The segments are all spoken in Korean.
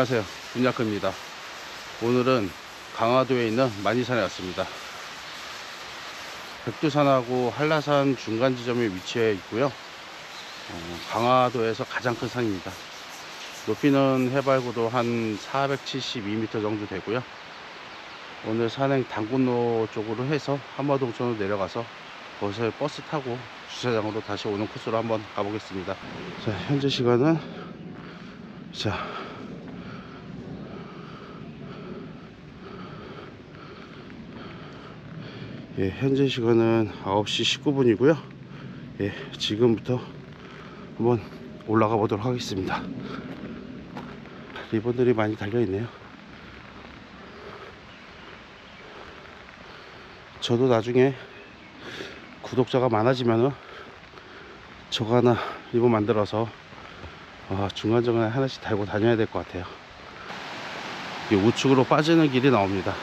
안녕하세요. 분야크입니다. 오늘은 강화도에 있는 만이산에 왔습니다. 백두산하고 한라산 중간 지점에 위치해 있고요. 어, 강화도에서 가장 큰 산입니다. 높이는 해발고도 한 472m 정도 되고요. 오늘 산행 당군로 쪽으로 해서 한마동천으로 내려가서 거기서 버스 타고 주차장으로 다시 오는 코스로 한번 가보겠습니다. 자 현재 시간은 자 예, 현재 시간은 9시 19분이고요. 예, 지금부터 한번 올라가 보도록 하겠습니다. 리본들이 많이 달려 있네요. 저도 나중에 구독자가 많아지면은 저거 하나 리본 만들어서 아, 중간중간에 하나씩 달고 다녀야 될 것 같아요. 이 우측으로 빠지는 길이 나옵니다.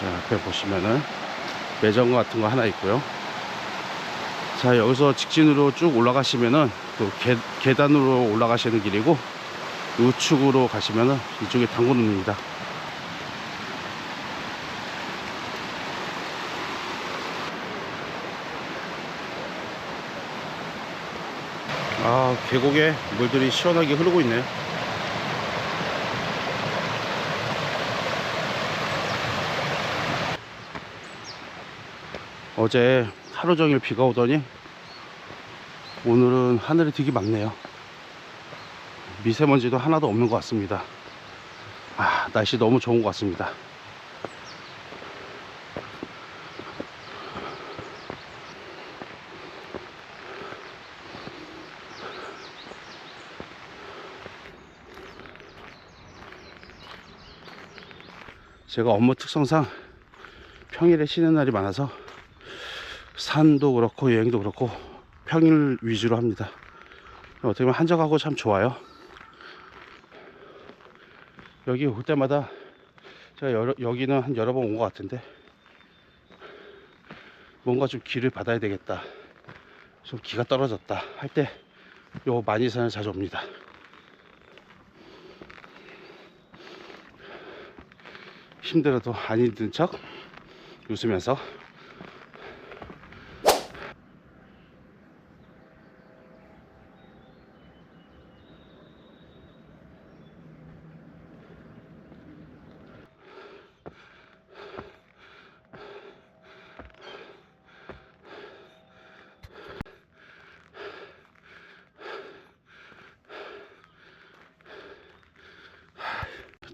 자, 앞에 보시면은 매점 같은 거 하나 있고요. 자, 여기서 직진으로 쭉 올라가시면은 또 계, 계단으로 올라가시는 길이고 우측으로 가시면은 이쪽에 당구눈입니다. 아, 계곡에 물들이 시원하게 흐르고 있네요. 어제 하루 종일 비가 오더니 오늘은 하늘이 되게 맑네요. 미세먼지도 하나도 없는 것 같습니다. 아, 날씨 너무 좋은 것 같습니다. 제가 업무 특성상 평일에 쉬는 날이 많아서 산도 그렇고 여행도 그렇고 평일 위주로 합니다. 어떻게 보면 한적하고 참 좋아요. 여기 올 때마다 제가 여러, 여기는 한 여러 번 온 것 같은데 뭔가 좀 길을 받아야 되겠다. 좀 기가 떨어졌다 할 때요 만이산을 자주 옵니다. 힘들어도 안 힘든 척 웃으면서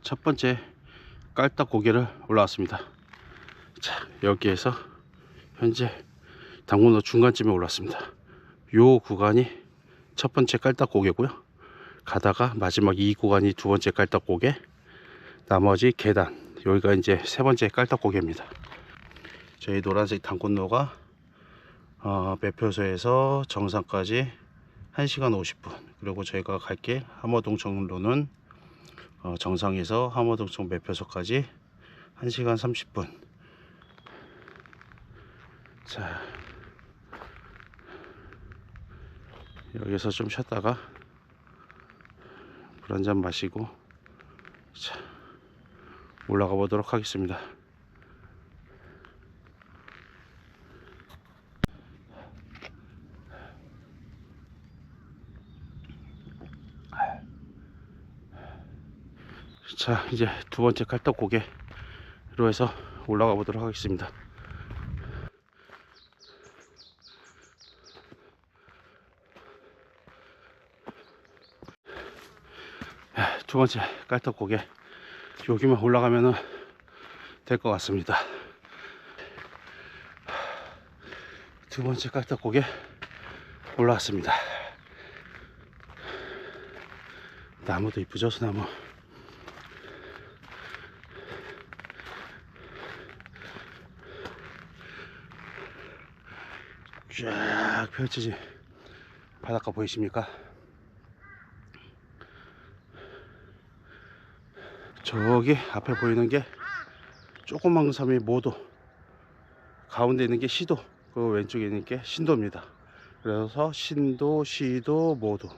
첫 번째 깔딱 고개를 올라왔습니다. 자, 여기에서 현재 당군로 중간쯤에 올랐습니다. 요 구간이 첫 번째 깔딱 고개고요. 가다가 마지막 이 구간이 두 번째 깔딱 고개, 나머지 계단, 여기가 이제 세 번째 깔딱 고개입니다. 저희 노란색 당군로가 어, 매표소에서 정상까지 1시간 50분 그리고 저희가 갈길 함어동청로는 어, 정상에서 함어동청 매표소까지 1시간 30분. 자 여기서 좀 쉬었다가 물 한 잔 마시고 자 올라가 보도록 하겠습니다 자 이제 두 번째 칼떡 고개로 해서 올라가 보도록 하겠습니다. 아, 두 번째 깔떡 고개 여기만 올라가면은 될 것 같습니다. 두 번째 깔떡 고개 올라왔습니다. 나무도 이쁘죠 소나무 쫙 펼쳐진 바닷가 보이십니까? 저기 앞에 보이는 게 조그만 섬이 모도 가운데 있는 게 시도 그 왼쪽에 있는 게 신도입니다. 그래서 신도 시도 모도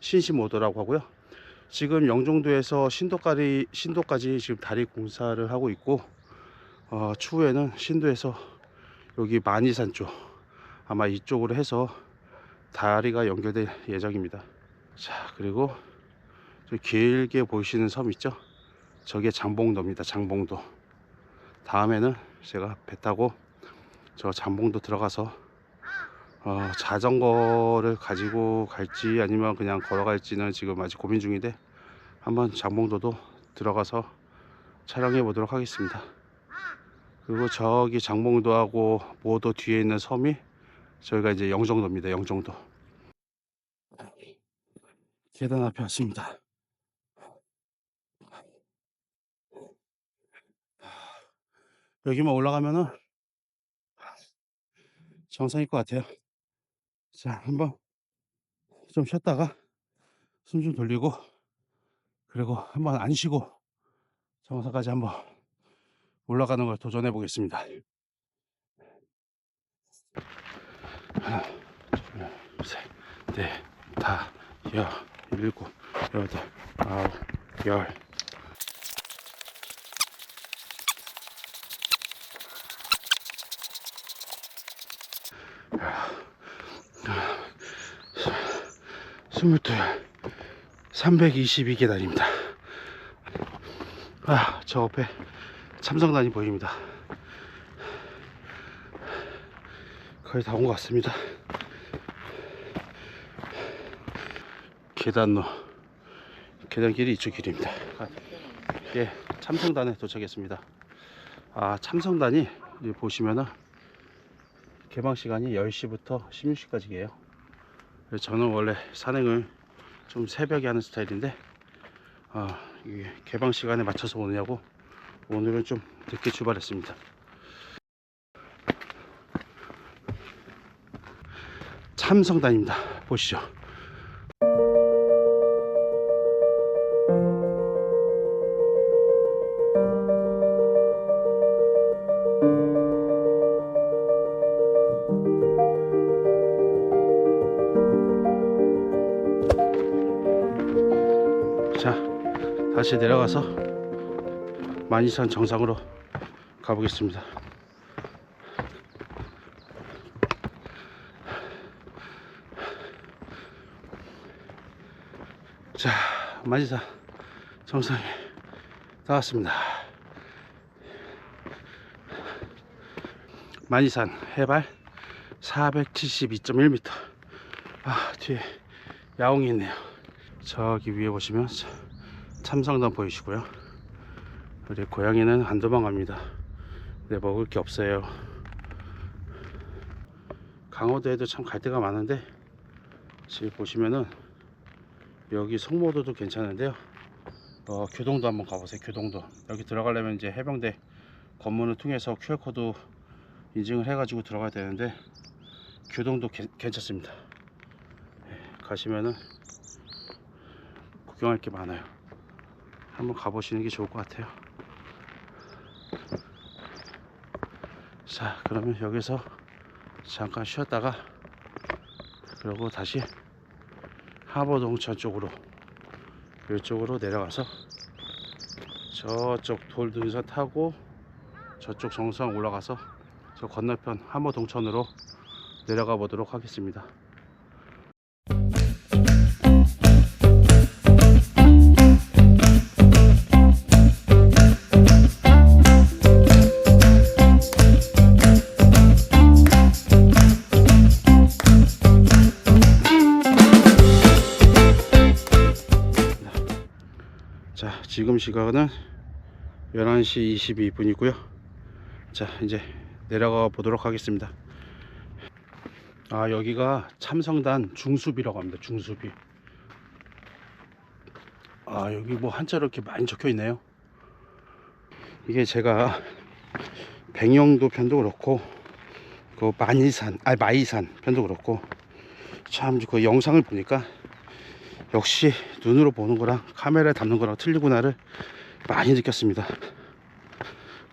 신시모도라고 하고요. 지금 영종도에서 신도까지 신도까지 지금 다리 공사를 하고 있고 어, 추후에는 신도에서 여기 만이산 쪽 아마 이쪽으로 해서 다리가 연결될 예정입니다. 자 그리고 저 길게 보이시는 섬 있죠? 저게 장봉도입니다. 장봉도. 다음에는 제가 배 타고 저 장봉도 들어가서 어, 자전거를 가지고 갈지 아니면 그냥 걸어갈지는 지금 아직 고민 중인데 한번 장봉도도 들어가서 촬영해 보도록 하겠습니다. 그리고 저기 장봉도하고 모도 뒤에 있는 섬이 저희가 이제 영종도입니다. 영종도. 계단 앞에 왔습니다. 여기만 올라가면은 정상일 것 같아요. 자, 한번 좀 쉬었다가 숨 좀 돌리고 그리고 한번 안 쉬고 정상까지 한번 올라가는 걸 도전해 보겠습니다. 하나, 둘, 셋, 넷, 다, 여, 일곱, 여덟, 아홉, 열. 스물둘, 322계단입니다. 아, 저 옆에 참성단이 보입니다. 거의 다 온 것 같습니다. 계단로, 계단길이 이쪽 길입니다. 아, 예, 참성단에 도착했습니다. 아, 참성단이 보시면은 개방 시간이 10시부터 16시까지예요. 그래서 저는 원래 산행을 좀 새벽에 하는 스타일인데 아, 개방 시간에 맞춰서 오느냐고 오늘은 좀 늦게 출발했습니다. 참성단입니다. 보시죠. 자, 다시 내려가서 만이산 정상으로 가보겠습니다. 자, 만이산 정상에 나왔습니다. 만이산 해발 472.1m. 아, 뒤에 야옹이 있네요. 저기 위에 보시면 참성단 보이시고요. 우리 고양이는 안 도망갑니다. 근데 먹을 게 없어요. 강원도에도 참 갈 데가 많은데 지금 보시면은 여기 성모도도 괜찮은데요. 어, 교동도 한번 가보세요. 교동도 여기 들어가려면 이제 해병대 검문을 통해서 QR코드 인증을 해 가지고 들어가야 되는데 교동도 괜- 괜찮습니다. 예, 가시면은 구경할 게 많아요. 한번 가보시는 게 좋을 것 같아요. 자, 그러면 여기서 잠깐 쉬었다가 그리고 다시 하버동천 쪽으로 이쪽으로 내려가서 저쪽 돌등선 타고 저쪽 정상 올라가서 저 건너편 하버동천으로 내려가 보도록 하겠습니다. 지금 시각은 11시 22분이고요. 자, 이제 내려가 보도록 하겠습니다. 아, 여기가 참성단 중수비라고 합니다. 중수비. 아, 여기 뭐 한자로 이렇게 많이 적혀 있네요. 이게 제가 백령도 편도 그렇고 그 만이산, 아 마이산 편도 그렇고 참 그 영상을 보니까 역시 눈으로 보는 거랑 카메라에 담는 거랑 틀리구나를 많이 느꼈습니다.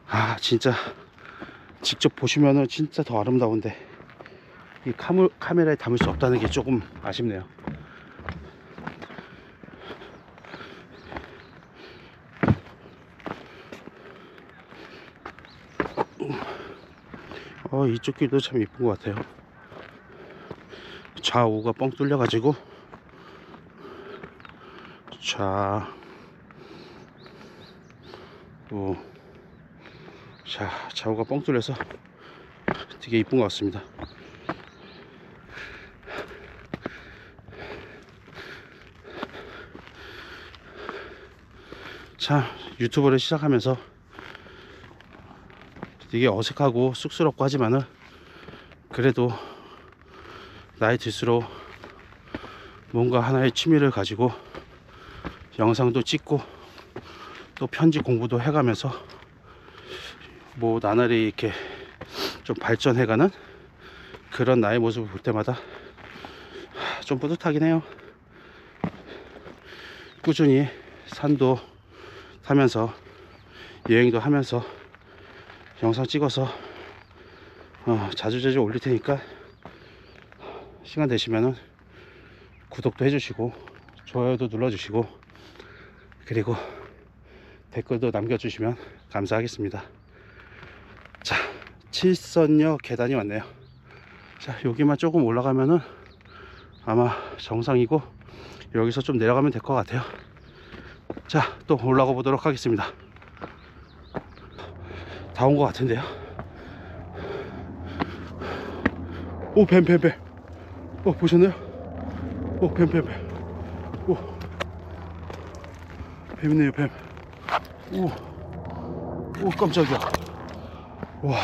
아 진짜 직접 보시면은 진짜 더 아름다운데 이 카물, 카메라에 담을 수 없다는 게 조금 아쉽네요. 어 이쪽 길도 참 이쁜 것 같아요. 좌우가 뻥 뚫려 가지고 자, 오, 자, 좌우가 뻥 뚫려서 되게 이쁜 것 같습니다. 참 유튜브를 시작하면서 되게 어색하고 쑥스럽고 하지만은 그래도 나이 들수록 뭔가 하나의 취미를 가지고 영상도 찍고 또 편집 공부도 해가면서 뭐 나날이 이렇게 좀 발전해가는 그런 나의 모습을 볼 때마다 좀 뿌듯하긴 해요. 꾸준히 산도 타면서 여행도 하면서 영상 찍어서 어, 자주자주 올릴 테니까 시간 되시면은 구독도 해주시고 좋아요도 눌러주시고 그리고 댓글도 남겨주시면 감사하겠습니다. 자, 칠선역 계단이 왔네요. 자, 여기만 조금 올라가면은 아마 정상이고 여기서 좀 내려가면 될 것 같아요. 자, 또 올라가 보도록 하겠습니다. 다 온 것 같은데요. 오, 뱀, 뱀, 뱀. 어, 보셨나요? 오, 뱀, 뱀, 뱀. 오. 뱀이네요, 뱀. 오. 오, 깜짝이야. 와.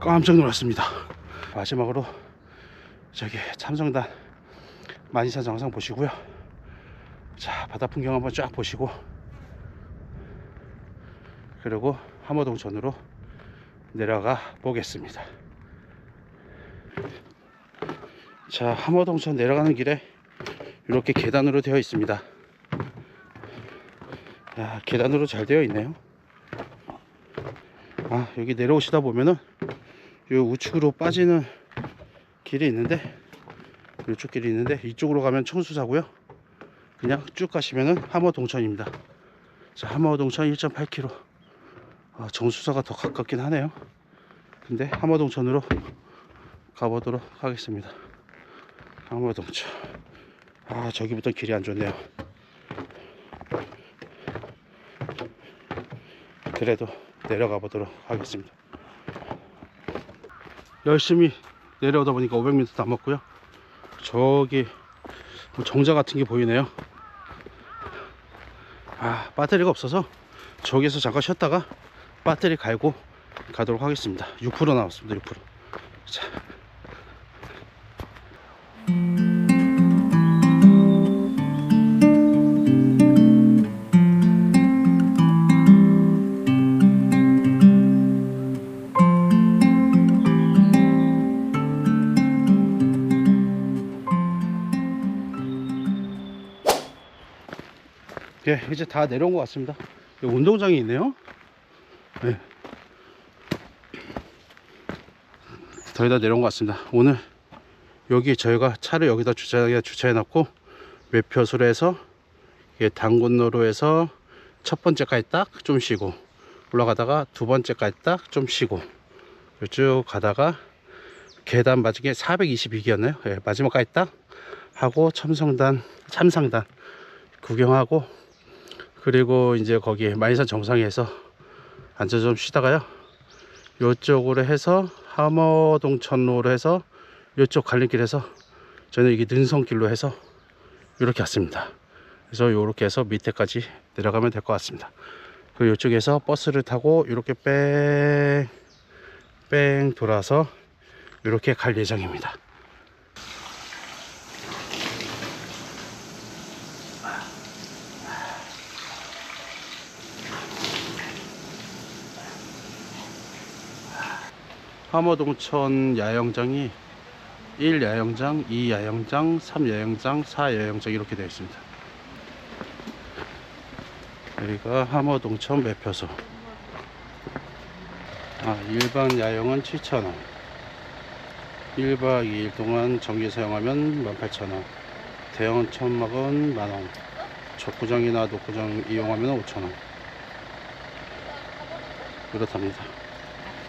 깜짝 놀랐습니다. 마지막으로 저기 참성단 만이산 정상 보시고요. 자, 바다 풍경 한번 쫙 보시고 그리고 함어동천으로 내려가 보겠습니다. 자, 함어동천 내려가는 길에 이렇게 계단으로 되어 있습니다. 야, 계단으로 잘 되어 있네요. 아, 여기 내려오시다 보면은 요 우측으로 빠지는 길이 있는데 이쪽 길이 있는데 이쪽으로 가면 청수사고요. 그냥 쭉 가시면은 함어동천입니다. 자, 함어동천 1.8km. 아, 정수사가 더 가깝긴 하네요. 근데 함어동천으로 가보도록 하겠습니다. 함어동천. 아, 저기부터 길이 안 좋네요. 그래도 내려가 보도록 하겠습니다. 열심히 내려오다 보니까 500m 남았고요. 저기 뭐 정자 같은 게 보이네요. 아, 배터리가 없어서 저기서 잠깐 쉬었다가 배터리 갈고 가도록 하겠습니다. 6% 남았습니다. 6%. 자. 예, 이제 다 내려온 것 같습니다. 운동장이 있네요. 네. 거의 다 내려온 것 같습니다. 오늘 여기 저희가 차를 여기다 주차해, 주차해 놨고 매표소로 해서 이게 당군로로에서 첫 번째까지 딱 좀 쉬고 올라가다가 두 번째까지 딱 좀 쉬고 쭉 가다가 계단 마지막에 422기였나요? 예, 마지막까지 딱 하고 첨성단 참상단 구경하고 그리고 이제 거기 마이산 정상에서 앉아 좀 쉬다가요. 요쪽으로 해서 함어동천로로 해서 요쪽 갈림길에서 저는 이게 능선길로 해서 이렇게 왔습니다. 그래서 이렇게 해서 밑에까지 내려가면 될 것 같습니다. 그리고 이쪽에서 버스를 타고 이렇게 뺑, 뺑 돌아서 이렇게 갈 예정입니다. 함어동천 야영장이 1 야영장, 2 야영장, 3 야영장, 4 야영장 이렇게 되어 있습니다. 여기가 함어동천 매표소. 아, 일반 야영은 7,000원. 1박 2일 동안 정기 사용하면 18,000원. 대형 천막은 만원. 적구장이나 녹구장 이용하면 5,000원. 이렇답니다.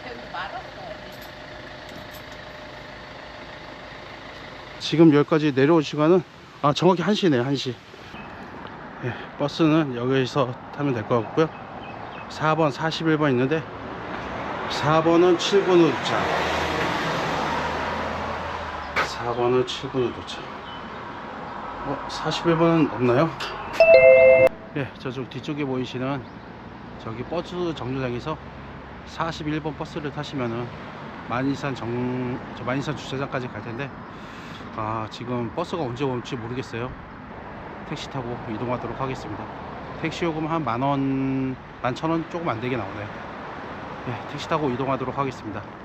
여기 말았어. 지금 여기까지 내려올 시간은 아 정확히 1시네요 1시. 예, 버스는 여기서 타면 될 것 같고요. 4번 41번 있는데 4번은 7분 후 도착. 4번은 7분 후 도착. 어 41번은 없나요? 예 저쪽 뒤쪽에 보이시는 저기 버스 정류장에서 41번 버스를 타시면은 만이산 정, 저 만이산 주차장까지 갈 텐데 아 지금 버스가 언제 올지 모르겠어요. 택시 타고 이동하도록 하겠습니다. 택시 요금 한 만원 만천원 조금 안 되게 나오네요. 예, 택시 타고 이동하도록 하겠습니다